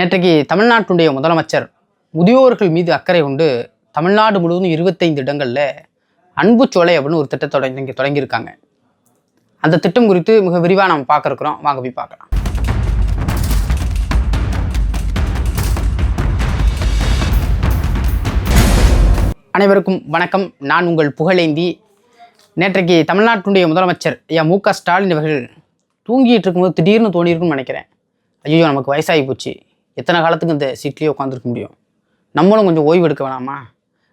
நேற்றைக்கு தமிழ்நாட்டுடைய முதலமைச்சர் முதியோர்கள் மீது அக்கறை கொண்டு தமிழ்நாடு முழுவதும் இருபத்தைந்து இடங்களில் அன்பு சோலை அப்படின்னு ஒரு திட்டத்தை தொடங்கி தொடங்கியிருக்காங்க. அந்த திட்டம் குறித்து மிக விரிவாக நம்ம பார்க்குறோம். வாங்க போய் பார்க்கலாம். அனைவருக்கும் வணக்கம். நான் உங்கள் புகழேந்தி. நேற்றைக்கு தமிழ்நாட்டுடைய முதலமைச்சர் ஐயா மு க ஸ்டாலின் அவர்கள் தூங்கிட்டு இருக்கும்போது திடீர்னு தோணியிருக்குன்னு நினைக்கிறேன். ஐயோ நமக்கு வயசாகி போச்சு. எத்தனை காலத்துக்கு இந்த சீட்லேயே உட்காந்துருக்க முடியும்? நம்மளும் கொஞ்சம் ஓய்வு எடுக்க வேணாமா?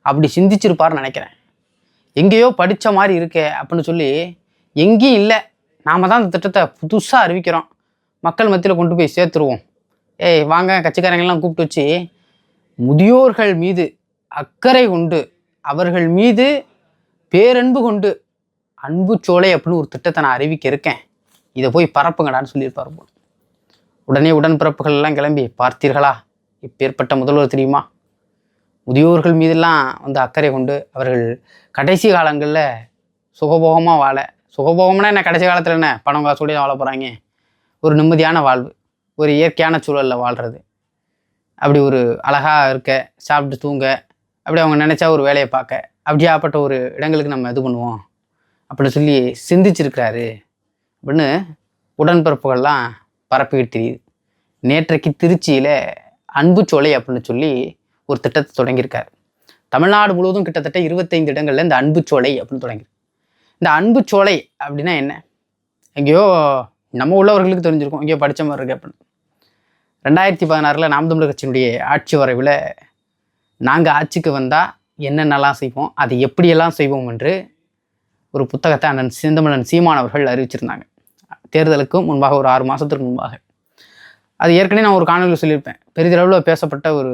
அப்படி சிந்திச்சிருப்பாருன்னு நினைக்கிறேன். எங்கேயோ படித்த மாதிரி இருக்கே அப்படின்னு சொல்லி எங்கேயும் இல்லை. நாம தான் இந்த திட்டத்தை புதுசாக அறிவிக்கிறோம். மக்கள் மத்தியில் கொண்டு போய் சேர்த்துருவோம். ஏய் வாங்க கட்சிக்காரங்கெல்லாம் கூப்பிட்டு வச்சு முதியோர்கள் மீது அக்கறை கொண்டு அவர்கள் மீது பேரன்பு கொண்டு அன்பு சோலை அப்படின்னு ஒரு திட்டத்தை நான் அறிவிக்க இருக்கேன். இதை போய் பரப்புங்கடான்னு சொல்லியிருப்பார் போல. உடனே உடன்பிறப்புகள் எல்லாம் கிளம்பி பார்த்தீர்களா? இப்பேற்பட்ட முதல்வர் தெரியுமா? முதியோர்கள் மீதெல்லாம் வந்து அக்கறை கொண்டு அவர்கள் கடைசி காலங்களில் சுகபோகமாக வாழ சுகபோகம்னா என்ன? கடைசி காலத்தில் என்ன? பணம் காசோடய வாழ போகிறாங்க ஒரு நிம்மதியான வாழ்வு ஒரு இயற்கையான சூழலில் வாழ்கிறது அப்படி ஒரு அழகாக இருக்க சாப்பிட்டு தூங்க அப்படி அவங்க நினச்சா ஒரு வேலையை பார்க்க அப்படியாப்பட்ட ஒரு இடங்களுக்கு நம்ம இது பண்ணுவோம். அப்படின்னு சொல்லி சிந்திச்சிருக்கிறாரு. அப்படின்னு உடன்பிறப்புகள்லாம் பரப்பிக்கிட்டு தெரியுது. நேற்றைக்கு திருச்சியில் அன்பு சோலை அப்படின்னு சொல்லி ஒரு திட்டத்தை தொடங்கியிருக்காரு. தமிழ்நாடு முழுவதும் கிட்டத்தட்ட இருபத்தைந்து இடங்களில் இந்த அன்பு சோலை அப்படின்னு தொடங்கியிருக்கு. இந்த அன்பு சோலை அப்படின்னா என்ன? எங்கேயோ நம்ம உள்ளவர்களுக்கு தெரிஞ்சிருக்கும். எங்கேயோ படித்த மாதிரி இருக்குது அப்படின்னு. ரெண்டாயிரத்தி பதினாறில் நாம் தமிழர் கட்சியினுடைய ஆட்சி வரைவில் நாங்கள் ஆட்சிக்கு வந்தால் என்னென்னலாம் செய்வோம் அதை எப்படியெல்லாம் செய்வோம் என்று ஒரு புத்தகத்தை அண்ணன் சிந்தமலன் சீமான் அவர்கள் அறிவிச்சிருந்தாங்க. தேர்தலுக்கும் முன்பாக ஒரு ஆறு மாதத்துக்கு முன்பாக. அது ஏற்கனவே நான் ஒரு காணொலியில் சொல்லியிருப்பேன். பெரிதளவில் பேசப்பட்ட ஒரு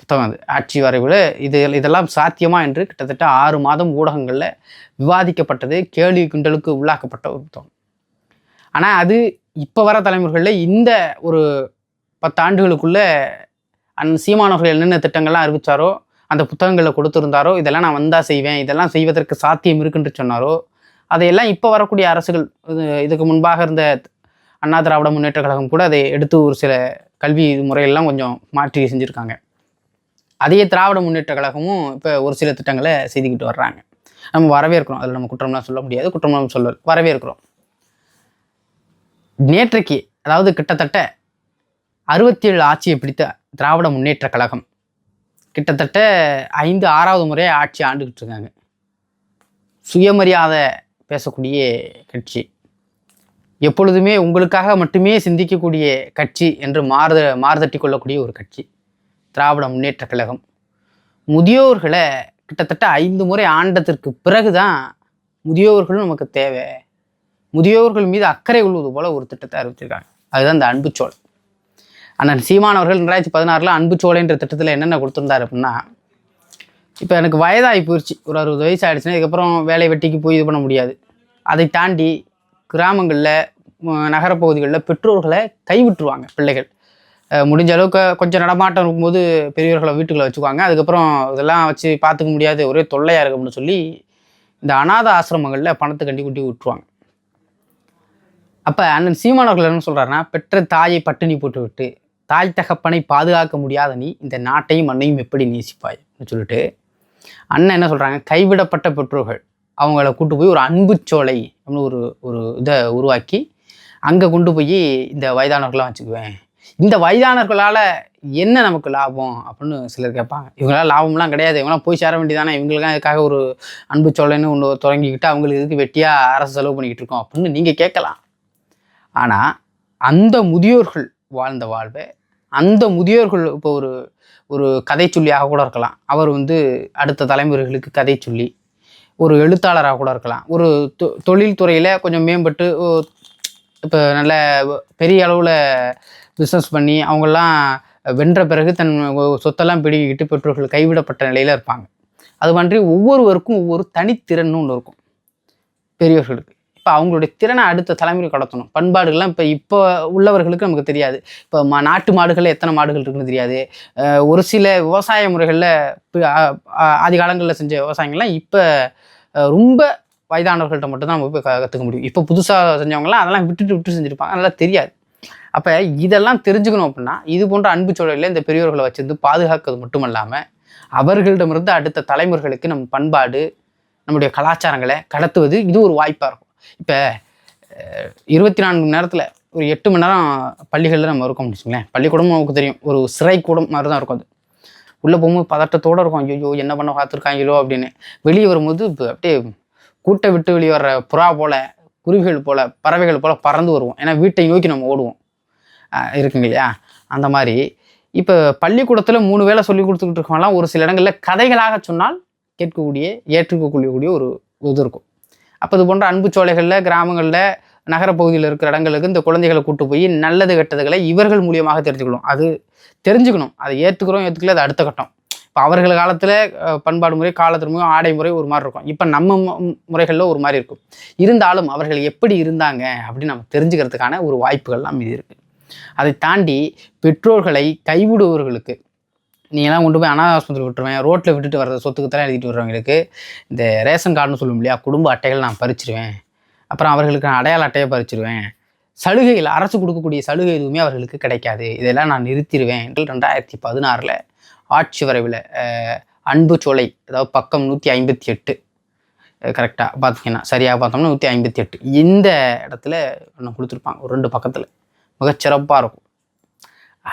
புத்தகம் அது. ஆட்சி வரைவில் இது இதெல்லாம் சாத்தியமா என்று கிட்டத்தட்ட ஆறு மாதம் ஊடகங்களில் விவாதிக்கப்பட்டது கேள்வி கிண்டலுக்கு உள்ளாக்கப்பட்ட ஒரு புத்தகம். ஆனால் அது இப்போ வர தலைமுறைகளில் இந்த ஒரு பத்து ஆண்டுகளுக்குள்ளே அண்ணன் சீமானவர்கள் என்னென்ன திட்டங்கள்லாம் அறிவித்தாரோ அந்த புத்தகங்களில் கொடுத்துருந்தாரோ இதெல்லாம் நான் வந்தால் செய்வேன் இதெல்லாம் செய்வதற்கு சாத்தியம் இருக்குன்னு சொன்னாரோ அதையெல்லாம் இப்போ வரக்கூடிய அரசுகள் இது இதுக்கு முன்பாக இருந்த அண்ணா திராவிட முன்னேற்ற கழகம் கூட அதை எடுத்து ஒரு சில கல்வி முறையெல்லாம் கொஞ்சம் மாற்றி செஞ்சுருக்காங்க. அதே திராவிட முன்னேற்ற கழகமும் இப்போ ஒரு சில திட்டங்களை செய்துக்கிட்டு வர்றாங்க. நம்ம வரவேற்கிறோம். அதில் நம்ம குற்றம்லாம் சொல்ல முடியாது குற்றம்லாம் சொல்ல வரவேற்கிறோம். நேற்றைக்கு அதாவது கிட்டத்தட்ட அறுபத்தி ஏழு ஆட்சியை பிடித்த திராவிட முன்னேற்ற கழகம் கிட்டத்தட்ட ஐந்து ஆறாவது முறையாக ஆட்சி ஆண்டுகிட்டு இருக்காங்க. சுயமரியாதை பேசக்கூடிய கட்சி. எப்பொழுதுமே உங்களுக்காக மட்டுமே சிந்திக்கக்கூடிய கட்சி என்று மாறுத மாறுதட்டி கொள்ளக்கூடிய ஒரு கட்சி. திராவிட முன்னேற்ற கழகம். முதியோர்களை கிட்டத்தட்ட ஐந்து முறை ஆண்டதற்கு பிறகு தான் முதியோர்களும் நமக்கு தேவை. முதியோர்கள் மீது அக்கறை கொள்வது போல ஒரு திட்டத்தை அறிவிச்சிருக்காங்க. அதுதான் இந்த அன்புச்சோலை அண்ணன் சீமானவர்கள் ரெண்டாயிரத்தி பதினாறில் அன்புச்சோலைன்ற திட்டத்தில் என்னென்ன கொடுத்துருந்தாரு அப்படின்னா இப்போ எனக்கு வயதாகி போயிடுச்சு ஒரு அறுபது வயசு ஆகிடுச்சுன்னா இதுக்கப்புறம் வேலை வெட்டிக்கு போய் இது பண்ண முடியாது. அதை தாண்டி கிராமங்களில் நகரப்பகுதிகளில் பெற்றோர்களை கைவிட்டுருவாங்க பிள்ளைகள். முடிஞ்ச அளவுக்கு கொஞ்சம் நடமாட்டம் இருக்கும்போது பெரியவர்களை வீட்டுக்களை வச்சுக்குவாங்க. அதுக்கப்புறம் இதெல்லாம் வச்சு பார்த்துக்க முடியாது. ஒரே தொல்லையாக இருக்கு அப்படின்னு சொல்லி இந்த அநாத ஆசிரமங்களில் பணத்தை கண்டி குட்டி விட்டுருவாங்க. அப்போ அண்ணன் சீமானவர்கள் என்ன சொல்கிறாருன்னா பெற்ற தாயை பட்டினி போட்டு விட்டு தாய் தகப்பனை பாதுகாக்க முடியாத நீ இந்த நாட்டையும் மண்ணையும் எப்படி நேசிப்பாய்? அப்படின்னு சொல்லிட்டு அண்ணன் என்ன சொல்கிறாங்க கைவிடப்பட்ட பெற்றோர்கள். அவங்கள கூட்டு போய் ஒரு அன்புச்சோலை அப்படின்னு ஒரு ஒரு இதை உருவாக்கி அங்கே கொண்டு போய் இந்த வயதானவர்களாம் வச்சுக்குவேன். இந்த வயதானவர்களால் என்ன நமக்கு லாபம் அப்படின்னு சிலர் கேட்பாங்க. இவங்களால லாபம்லாம் கிடையாது. இவங்களாம் போய் சேர வேண்டியதானே? இவங்களுக்காக இதுக்காக ஒரு அன்பு சோலைன்னு ஒன்று தொடங்கிக்கிட்டு அவங்களுக்கு இதுக்கு வெட்டியாக அரசு செலவு பண்ணிக்கிட்டு இருக்கோம் அப்படின்னு நீங்கள் கேட்கலாம். ஆனால் அந்த முதியோர்கள் வாழ்ந்த வாழ்வை அந்த முதியோர்கள் இப்போ ஒரு ஒரு கதை சொல்லியாக கூட இருக்கலாம். அவர் வந்து அடுத்த தலைமுறைகளுக்கு கதை சொல்லி ஒரு எழுத்தாளராக கூட இருக்கலாம். ஒரு தொ தொழில்துறையில் கொஞ்சம் மேம்பட்டு இப்போ நல்ல பெரிய அளவில் பிஸ்னஸ் பண்ணி அவங்கெல்லாம் வென்ற பிறகு தன் சொத்தெல்லாம் பிடிக்கிட்டு பெற்றோர்கள் கைவிடப்பட்ட நிலையில் இருப்பாங்க. அது மாதிரி ஒவ்வொருவருக்கும் ஒவ்வொரு தனித்திறன்னு ஒன்று இருக்கும். பெரியவர்களுக்கு. இப்போ அவங்களுடைய திறனை அடுத்த தலைமுறை கடத்தணும். பண்பாடுகள்லாம் இப்போ இப்போ உள்ளவர்களுக்கு நமக்கு தெரியாது. இப்போ மா நாட்டு மாடுகளில் எத்தனை மாடுகள் இருக்குன்னு தெரியாது. ஒரு சில விவசாய முறைகளில் ஆதி காலங்களில் செஞ்ச விவசாயங்கள்லாம் இப்போ ரொம்ப வயதானவர்கள்ட்ட மட்டும்தான் நம்ம போய் க- கற்றுக்க முடியும். இப்போ புதுசாக செஞ்சவங்கலாம் அதெல்லாம் விட்டுட்டு விட்டு செஞ்சுருப்பாங்க. அதெல்லாம் தெரியாது. அப்போ இதெல்லாம் தெரிஞ்சுக்கணும் அப்படின்னா இது போன்ற அன்பு சூழலில் இந்த பெரியோர்களை வச்சிருந்து பாதுகாக்கிறது மட்டும் இல்லாமல் அவர்களிடமிருந்து அடுத்த தலைமுறைகளுக்கு நம் பண்பாடு நம்முடைய கலாச்சாரங்களை கடத்துவது இது ஒரு வாய்ப்பாக இருக்கும். இப்போ இருபத்தி நான்கு மணி நேரத்தில் ஒரு எட்டு மணி நேரம் பள்ளிகளில் நம்ம இருக்கோம் வச்சுங்களேன் பள்ளிக்கூடமும் நமக்கு தெரியும். ஒரு சிறை கூடம் மாதிரி தான் இருக்கும் அது. உள்ளே போகும்போது பதட்டத்தோடு இருக்கும். ஐயோ என்ன பண்ண பார்த்துருக்காங்களோ அப்படின்னு. வெளியே வரும்போது இப்போ அப்படியே கூட்டை விட்டு வெளியே வர்ற புறா போல் குருவிகள் போல் பறவைகள் போல் பறந்து வருவோம். ஏன்னா வீட்டை நோக்கி நம்ம ஓடுவோம். இருக்குங்க இல்லையா? அந்த மாதிரி. இப்போ பள்ளிக்கூடத்தில் மூணு வேளை சொல்லி கொடுத்துக்கிட்டு இருக்கவங்கலாம் ஒரு சில இடங்களில் கதைகளாக சொன்னால் கேட்கக்கூடிய ஏற்றுக்கக்கூடிய ஒரு இது இருக்கும். அப்போ இது போன்ற அன்பு சோலைகளில் கிராமங்களில் நகரப்பகுதியில் இருக்கிற இடங்களுக்கு இந்த குழந்தைகளை கூட்டு போய் நல்லது கெட்டதுகளை இவர்கள் மூலியமாக தெரிஞ்சுக்கணும். அது தெரிஞ்சுக்கணும். அதை ஏற்றுக்கிறோம் ஏற்றுக்கல அது அடுத்த கட்டம். இப்போ அவர்கள் காலத்தில் பண்பாடு முறை காலத்திற்கு ஆடை முறை ஒரு மாதிரி இருக்கும். இப்போ நம்ம முறைகளில் ஒரு மாதிரி இருக்கும். இருந்தாலும் அவர்கள் எப்படி இருந்தாங்க அப்படின்னு நம்ம தெரிஞ்சுக்கிறதுக்கான ஒரு வாய்ப்புகள்லாம் இது இருக்குது அதை தாண்டி பெற்றோர்களை கைவிடுபவர்களுக்கு நீங்களாம் கொண்டு போய் அனாதை ஆஸ்பத்திரி விட்டுருவேன். ரோட்டில் விட்டுட்டு வர்ற சொத்துக்கு தான் எழுதிட்டு வர்றவங்களுக்கு இந்த ரேஷன் கார்டுன்னு சொல்லும் இல்லையா? குடும்ப அட்டைகள் நான் பறிச்சிருவேன். அப்புறம் அவர்களுக்கு நான் அடையாள அட்டையை பறிச்சிருவேன். சலுகைகள் அரசு கொடுக்கக்கூடிய சலுகை எதுவுமே அவர்களுக்கு கிடைக்காது. இதெல்லாம் நான் நிறுத்திடுவேன் என்று ரெண்டாயிரத்தி பதினாறில் ஆட்சி வரைவில் அன்பு சோலை அதாவது பக்கம் நூற்றி ஐம்பத்தி எட்டு. கரெக்டாக பார்த்தீங்கன்னா சரியாக பார்த்தோம்னா நூற்றி ஐம்பத்தி எட்டு. இந்த இடத்துல ஒன்று கொடுத்துருப்பாங்க ஒரு ரெண்டு பக்கத்தில். மிகச்சிறப்பாக இருக்கும்.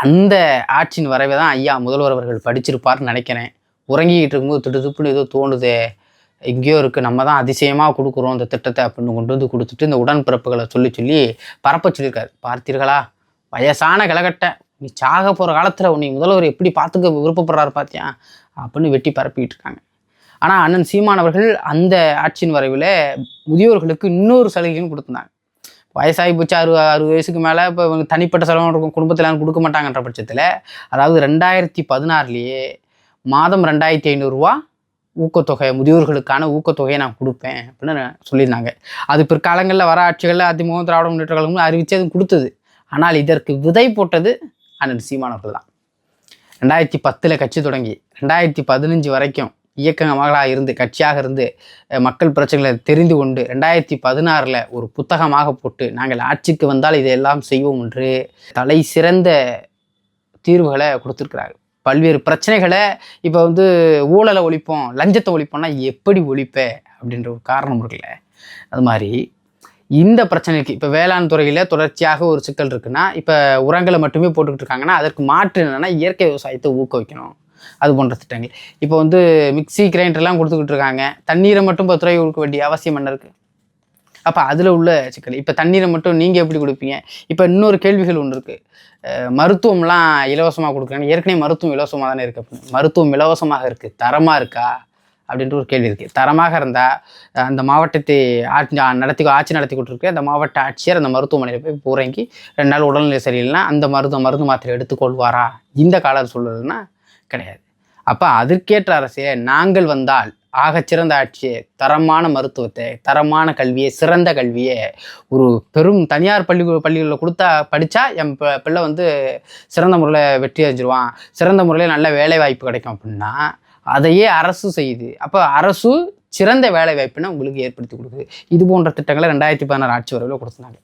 அந்த ஆட்சியின் வரைவை தான் ஐயா முதல்வர் அவர்கள் படிச்சிருப்பார்னு நினைக்கிறேன். உறங்கிக்கிட்டு இருக்கும்போது திட்டு திப்புன்னு ஏதோ தோணுதே. எங்கேயோ இருக்குது நம்ம தான் அதிசயமாக கொடுக்குறோம் இந்த திட்டத்தை அப்படின்னு கொண்டு வந்து கொடுத்துட்டு இந்த உடன்பிறப்புகளை சொல்லி சொல்லி பரப்ப சொல்லியிருக்காரு. பார்த்தீர்களா? வயசான கிளகட்டை நீ சாக போகிற காலத்தில் உன்னை முதல்வர் எப்படி பார்த்துக்க விருப்பப்படுறாரு பார்த்தியா அப்படின்னு வெட்டி பரப்பிக்கிட்டு இருக்காங்க. ஆனால் அண்ணன் சீமானவர்கள் அந்த ஆட்சியின் வரைவில் முதியோர்களுக்கு இன்னொரு சலுகையும் கொடுத்துருந்தாங்க. வயசாகி போச்சு அறு அறுபது வயசுக்கு மேலே இப்போ இவங்க தனிப்பட்ட செலவு இருக்கும் குடும்பத்தில் யாரும் கொடுக்க மாட்டாங்கன்ற பட்சத்தில் அதாவது ரெண்டாயிரத்தி பதினாறுலேயே மாதம் ரெண்டாயிரத்தி ஐநூறுரூவா ஊக்கத்தொகை முதியோர்களுக்கான ஊக்கத்தொகையை நான் கொடுப்பேன் அப்படின்னு சொல்லியிருந்தாங்க. அது பிற்காலங்களில் வர ஆட்சிகளில் அதிமுக திராவிட முன்னேற்ற கழகமும் அறிவித்து அது கொடுத்தது. ஆனால் இதற்கு விதை போட்டது அண்ணன் சீமானவர்கள் தான். ரெண்டாயிரத்தி பத்தில் கட்சி தொடங்கி ரெண்டாயிரத்தி பதினஞ்சு வரைக்கும் இயக்கங்களாக இருந்து கட்சியாக இருந்து மக்கள் பிரச்சனைகளை தெரிந்து கொண்டு ரெண்டாயிரத்தி பதினாறில் ஒரு புத்தகமாக போட்டு நாங்கள் ஆட்சிக்கு வந்தால் இதையெல்லாம் செய்வோம் என்று தலை சிறந்த தீர்வுகளை கொடுத்துருக்குறாங்க பல்வேறு பிரச்சனைகளை இப்போ வந்து ஊழலை ஒழிப்போம் லஞ்சத்தை ஒழிப்போம்னா எப்படி ஒழிப்ப அப்படின்ற ஒரு காரணம் இருக்குல்ல. அது மாதிரி இந்த பிரச்சனைக்கு இப்போ வேளாண் துறையில் தொடர்ச்சியாக ஒரு சிக்கல் இருக்குன்னா இப்போ உரங்களை மட்டுமே போட்டுக்கிட்டு இருக்காங்கன்னா அதற்கு மாற்று என்னென்னா இயற்கை விவசாயத்தை ஊக்குவிக்கணும். அது போன்ற திட்டங்கள். இப்போ வந்து மிக்ஸி கிரைண்டர்லாம் கொடுத்துக்கிட்டு இருக்காங்க. தண்ணீரை மட்டும் பத்து ரூபாய் கொடுக்க வேண்டிய அவசியம் என்ன இருக்குது அப்போ அதில் உள்ள சிக்கல். இப்போ தண்ணீரை மட்டும் நீங்கள் எப்படி கொடுப்பீங்க? இப்போ இன்னொரு கேள்விகள் ஒன்று இருக்குது மருத்துவம்லாம் இலவசமாக கொடுக்குறாங்க. ஏற்கனவே மருத்துவம் இலவசமாக தானே இருக்குது அப்படின்னு மருத்துவம் இலவசமாக இருக்குது தரமாக இருக்கா? அப்படின்ற ஒரு கேள்வி இருக்குது தரமாக இருந்தால் அந்த மாவட்டத்தை ஆட்சி நடத்தி ஆட்சி நடத்தி கொடுத்துருக்கு அந்த மாவட்ட ஆட்சியர் அந்த மருத்துவமனையில் போய் பூரங்கி ரெண்டு நாள் உடல்நிலை சரியில்லைன்னா அந்த மருத்துவ மருந்து மாத்திரை எடுத்துக்கொள்வாரா? இந்த கால சூழல்னா கிடையாது. அப்போ அதற்கேற்ற அரசே நாங்கள் வந்தால் ஆகச்சிறந்த ஆட்சியை தரமான மருத்துவத்தை தரமான கல்வியை சிறந்த கல்வியை ஒரு பெரும் தனியார் பள்ளி பள்ளிகளில் கொடுத்தா படித்தா என் பிள்ளை வந்து சிறந்த முறையில் வெற்றி அடைஞ்சிருவான். சிறந்த முறையில் நல்ல வேலை வாய்ப்பு கிடைக்கும் அப்படின்னா அதையே அரசு செய்யுது. அப்போ அரசு சிறந்த வேலை வாய்ப்புன்னு உங்களுக்கு ஏற்படுத்தி கொடுக்குது. இது போன்ற திட்டங்களை ரெண்டாயிரத்தி பதினாறு ஆட்சி வரையில் கொடுத்தாங்க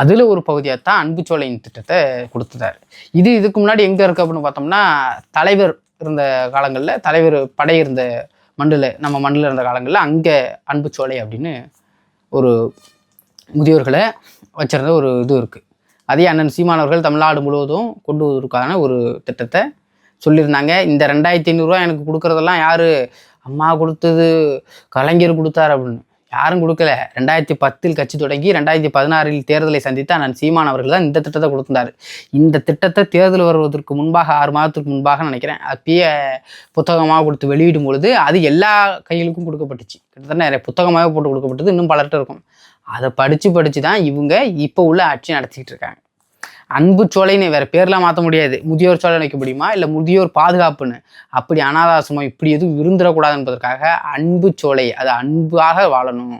அதில் ஒரு பகுதியாக தான் அன்புச்சோலையின் திட்டத்தை கொடுத்துட்டாரு. இது இதுக்கு முன்னாடி எங்கே இருக்குது அப்படின்னு பார்த்தோம்னா தலைவர் இருந்த காலங்களில் தலைவர் படை இருந்த மண்ணில் நம்ம மண்ணில் இருந்த காலங்களில் அங்கே அன்புச்சோலை அப்படின்னு ஒரு முதியோர்களை வச்சுருந்த ஒரு இது இருக்குது அதே அண்ணன் சீமானவர்கள் தமிழ்நாடு முழுவதும் கொண்டு வருவதற்கான ஒரு திட்டத்தை சொல்லியிருந்தாங்க. இந்த ரெண்டாயிரத்தி ஐநூறுரூவா எனக்கு கொடுக்குறதெல்லாம் யார்? அம்மா கொடுத்தது கலைஞர் கொடுத்தார் அப்படின்னு. யாரும் கொடுக்கல. ரெண்டாயிரத்தி பத்தில் கட்சி தொடங்கி ரெண்டாயிரத்தி பதினாறில் தேர்தலை சந்தித்த அண்ணன் சீமான் அவர்கள் தான் இந்த திட்டத்தை கொடுத்தாரு இந்த திட்டத்தை தேர்தல் வருவதற்கு முன்பாக ஆறு மாதத்துக்கு முன்பாக நினைக்கிறேன். அப்பயே புத்தகமாக கொடுத்து வெளியிடும் பொழுது அது எல்லா கைகளுக்கும் கொடுக்கப்பட்டுச்சு. கிட்டத்தட்ட நிறைய புத்தகமாக போட்டு கொடுக்கப்பட்டது. இன்னும் பலர்கிட்ட இருக்கும். அதை படித்து படித்து தான் இவங்க இப்போ உள்ள ஆட்சி நடத்திக்கிட்டு இருக்காங்க. அன்பு சோலைன்னு வேற பேர்லாம் மாற்ற முடியாது. முதியோர் சோலை வைக்க முடியுமா? இல்லை முதியோர் பாதுகாப்புன்னு? அப்படி அனாதாசமோ இப்படி எதுவும் இருந்துடக்கூடாது என்பதற்காக அன்பு சோலை அது அன்பாக வாழணும்.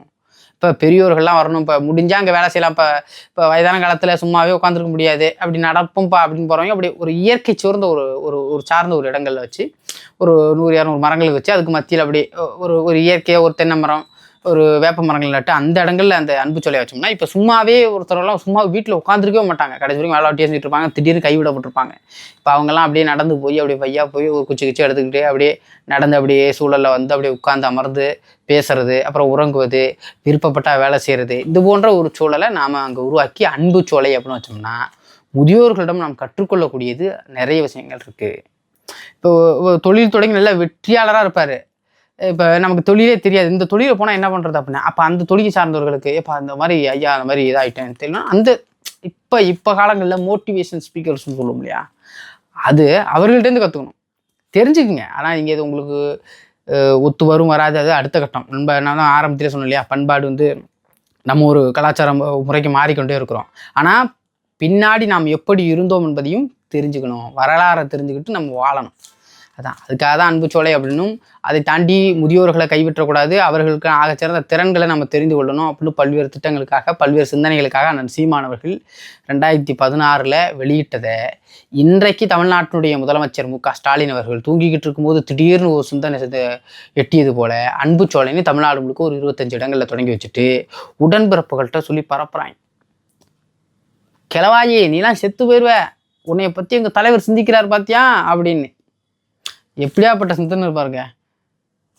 இப்போ பெரியோர்கள்லாம் வரணும். இப்போ முடிஞ்சா அங்கே வேலை செய்யலாம். இப்போ இப்போ வயதான காலத்தில் சும்மாவே உட்காந்துருக்க முடியாது. அப்படி நடப்போம்ப்பா அப்படின்னு போகிறவங்க அப்படி ஒரு இயற்கை சோர்ந்த ஒரு ஒரு ஒரு சார்ந்த ஒரு இடங்களில் வச்சு ஒரு நூறு இரநூறு மரங்கள் வச்சு அதுக்கு மத்தியில் அப்படி ஒரு ஒரு இயற்கையாக ஒரு தென்னை மரம் ஒரு வேப்ப மரங்கள் நட்டு அந்த இடங்கள்ல அந்த அன்பு சொல்லையை வச்சோம்னா இப்போ சும்மாவே ஒருத்தரெல்லாம் சும்மா வீட்டில் உட்காந்துருக்கவே மாட்டாங்க. கடைசி வரைக்கும் வேலை செஞ்சுட்டு இருப்பாங்க. திடீர்னு கைவிடப்பட்டிருப்பாங்க இப்போ அவங்கெல்லாம் அப்படியே நடந்து போய் அப்படியே பையா போய் ஒரு குச்சி குச்சி எடுத்துக்கிட்டு அப்படியே நடந்து அப்படியே சூழலில் வந்து அப்படியே உட்காந்து அமர்ந்து பேசுறது அப்புறம் உறங்குவது விருப்பப்பட்டா வேலை செய்கிறது இது போன்ற ஒரு சூழலை நாம் அங்கே உருவாக்கி அன்பு சோலை அப்படின்னு வச்சோம்னா முதியோர்களிடம் நாம் கற்றுக்கொள்ளக்கூடியது நிறைய விஷயங்கள் இருக்குது இப்போ தொழில் தொடங்கி நல்ல வெற்றியாளராக இருப்பார். இப்போ நமக்கு தொழிலே தெரியாது. இந்த தொழிலை போனால் என்ன பண்ணுறது அப்படின்னா அப்போ அந்த தொழிலை சார்ந்தவர்களுக்கு இப்போ அந்த மாதிரி ஐயா அந்த மாதிரி இதாகிட்டேன் தெரியல அந்த இப்போ இப்போ காலங்களில் மோட்டிவேஷன் ஸ்பீக்கர்ஸ்னு சொல்லுவோம் இல்லையா? அது அவர்கள்ட்டேருந்து கற்றுக்கணும் தெரிஞ்சுக்குங்க. ஆனால் இங்கே இது உங்களுக்கு ஒத்து வரும் வராது. அது அடுத்த கட்டம். நம்ம நான் தான் ஆரம்பத்திலே சொன்னோம் இல்லையா? பண்பாடு வந்து நம்ம ஒரு கலாச்சாரம் முறைக்கு மாறிக்கொண்டே இருக்கிறோம். ஆனால் பின்னாடி நாம் எப்படி இருந்தோம் என்பதையும் தெரிஞ்சுக்கணும். வரலாறை தெரிஞ்சுக்கிட்டு நம்ம வாழணும். அதான். அதுக்காக தான் அன்பு சோலை அப்படின்னும் அதை தாண்டி முதியோர்களை கைவிட்டக்கூடாது. அவர்களுக்கு ஆகச்சிறந்த திறன்களை நம்ம தெரிந்து கொள்ளணும் அப்படின்னு பல்வேறு திட்டங்களுக்காக பல்வேறு சிந்தனைகளுக்காக அண்ணன் சீமானவர்கள் ரெண்டாயிரத்தி பதினாறில் வெளியிட்டதை இன்றைக்கு தமிழ்நாட்டினுடைய முதலமைச்சர் மு க ஸ்டாலின் அவர்கள் தூங்கிக்கிட்டு இருக்கும்போது திடீர்னு ஒரு சிந்தனை எட்டியது போல அன்பு சோலைன்னு தமிழ்நாடு முழுக்க ஒரு இருபத்தஞ்சு இடங்களில் தொடங்கி வச்சுட்டு உடன்பிறப்புகள்கிட்ட சொல்லி பரப்புறாங்க. கிளவாயி நீலாம் செத்து போயிடுவ உன்னைய பற்றி எங்கள் தலைவர் சிந்திக்கிறார் பார்த்தியா அப்படின்னு. எப்படியாப்பட்ட சிந்தனை இருப்பாருங்க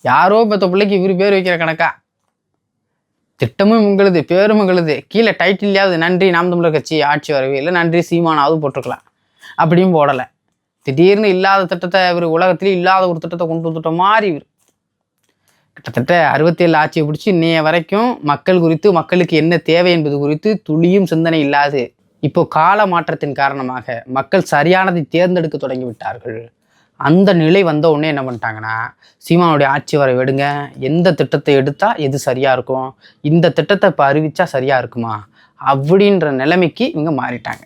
யாரோ பெத்த பிள்ளைக்கு இவர் பேர் வைக்கிற கணக்கா? திட்டமும் உங்களுது பேரும் உங்களுது. கீழே டைட்டில்லையாவது நன்றி நாம் தமிழர் கட்சி ஆட்சி வரவே இல்லை. நன்றி சீமானாவது போட்டிருக்கலாம். அப்படியும் போடலை. திடீர்னு இல்லாத திட்டத்தை இவர் உலகத்திலே இல்லாத ஒரு திட்டத்தை கொண்டு வந்துட்ட மாதிரி இவர். கிட்டத்தட்ட அறுபத்தேழு ஆட்சியை பிடிச்சி இன்னைய வரைக்கும் மக்கள் குறித்து மக்களுக்கு என்ன தேவை என்பது குறித்து துளியும் சிந்தனை இல்லாது. இப்போ கால மாற்றத்தின் காரணமாக மக்கள் சரியானதை தேர்ந்தெடுக்க தொடங்கி விட்டார்கள். அந்த நிலை வந்த உடனே என்ன பண்ணிட்டாங்கன்னா சீமானுடைய ஆட்சி வர விடுங்க. எந்த திட்டத்தை எடுத்தால் எது சரியாக இருக்கும்? இந்த திட்டத்தை இப்போ அறிவித்தா சரியாக இருக்குமா? அப்படின்ற நிலைமைக்கு இவங்க மாறிட்டாங்க.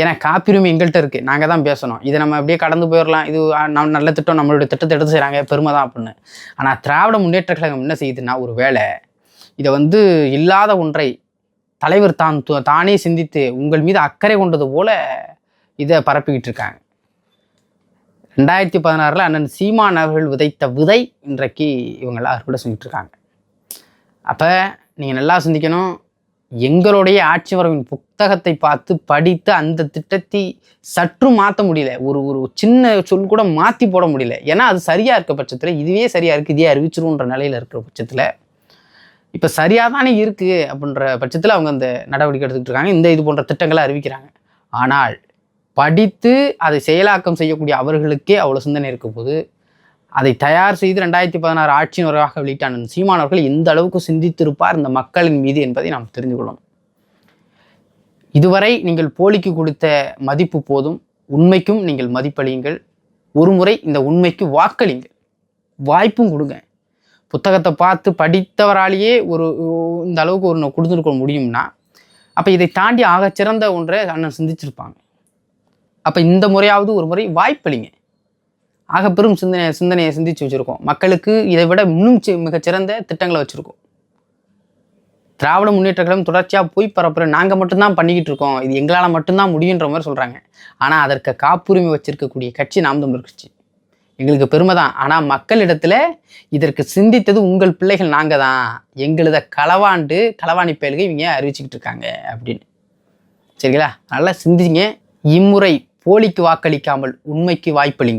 ஏன்னா காப்பிரிமை எங்கள்கிட்ட இருக்குது நாங்கள் தான் பேசணும். இதை நம்ம அப்படியே கடந்து போயிடலாம். இது நம் நம்ம நல்ல திட்டம் நம்மளுடைய திட்டத்தை எடுத்து செய்கிறாங்க பெருமை தான் அப்படின்னு. ஆனால் திராவிட முன்னேற்ற கழகம் என்ன செய்யுதுன்னா ஒரு வேலை இதை வந்து இல்லாத ஒன்றை தலைவர் தான் தானே சிந்தித்து உங்கள் மீது அக்கறை கொண்டது போல இதை பரப்பிக்கிட்டு இருக்காங்க. ரெண்டாயிரத்தி பதினாறில் அண்ணன் சீமான் அவர்கள் விதைத்த விதை இன்றைக்கு இவங்களாம் அறுவடை செஞ்சிட்ருக்காங்க அப்போ நீங்கள் நல்லா சிந்திக்கணும். எங்களுடைய ஆட்சி வரவின் புத்தகத்தை பார்த்து படித்து அந்த திட்டத்தை சற்று மாற்ற முடியல. ஒரு ஒரு சின்ன சொல் கூட மாற்றி போட முடியல. ஏன்னா அது சரியாக இருக்க பட்சத்தில் இதுவே சரியாக இருக்குது இதே அறிவிச்சிருன்ற நிலையில் இருக்கிற பட்சத்தில் இப்போ சரியாக தானே இருக்குது அப்படின்ற பட்சத்தில் அவங்க அந்த நடவடிக்கை எடுத்துக்கிட்டு இருக்காங்க. இந்த இது போன்ற திட்டங்களை அறிவிக்கிறாங்க. ஆனால் படித்து அதை செயலாக்கம் செய்யக்கூடிய அவர்களுக்கே அவ்வளோ சிந்தனை இருக்கும் போது அதை தயார் செய்து ரெண்டாயிரத்தி பதினாறு ஆட்சி முறையாக வெளியிட்டான சீமான் அவர்கள் எந்த அளவுக்கு சிந்தித்திருப்பார் இந்த மக்களின் மீது என்பதை நாம் தெரிந்து கொள்ளணும். இதுவரை நீங்கள் போலிக்கு கொடுத்த மதிப்பு போதும் உண்மைக்கும் நீங்கள் மதிப்பளியுங்கள். ஒரு முறை இந்த உண்மைக்கு வாக்களிங்கள் வாய்ப்பும் கொடுங்க. புத்தகத்தை பார்த்து படித்தவராலேயே ஒரு இந்த அளவுக்கு ஒரு கொடுத்துருக்க முடியும்னா அப்போ இதை தாண்டி ஆகச்சிறந்த ஒன்றை அண்ணன் சிந்திச்சிருப்பாங்க. அப்போ இந்த முறையாவது ஒரு முறை வாய்ப்பளிங்க. ஆக பெரும் சிந்தனை சிந்தனையை சிந்திச்சு வச்சுருக்கோம். மக்களுக்கு இதை விட இன்னும் மிகச்சிறந்த திட்டங்களை வச்சுருக்கோம். திராவிட முன்னேற்ற கழகம் தொடர்ச்சியாக போய் பரப்புற நாங்கள் மட்டும்தான் பண்ணிக்கிட்டு இருக்கோம். இது எங்களால் மட்டும்தான் முடியுன்ற மாதிரி சொல்கிறாங்க ஆனால் அதற்கு காப்புரிமை வச்சிருக்கக்கூடிய கட்சி நாம் தமிழர் கட்சி. எங்களுக்கு பெருமை தான். ஆனால் மக்களிடத்தில் இதற்கு சிந்தித்தது உங்கள் பிள்ளைகள் நாங்கள் தான். எங்களுத களவாண்டு களவாணி பயல்கள் இவங்க அறிவிச்சுக்கிட்டு இருக்காங்க அப்படின்னு. சரிங்களா? நல்லா சிந்திங்க. இம்முறை போலிக்கு வாக்களிக்காமல் உண்மைக்கு வாய்ப்பளிங்கள்.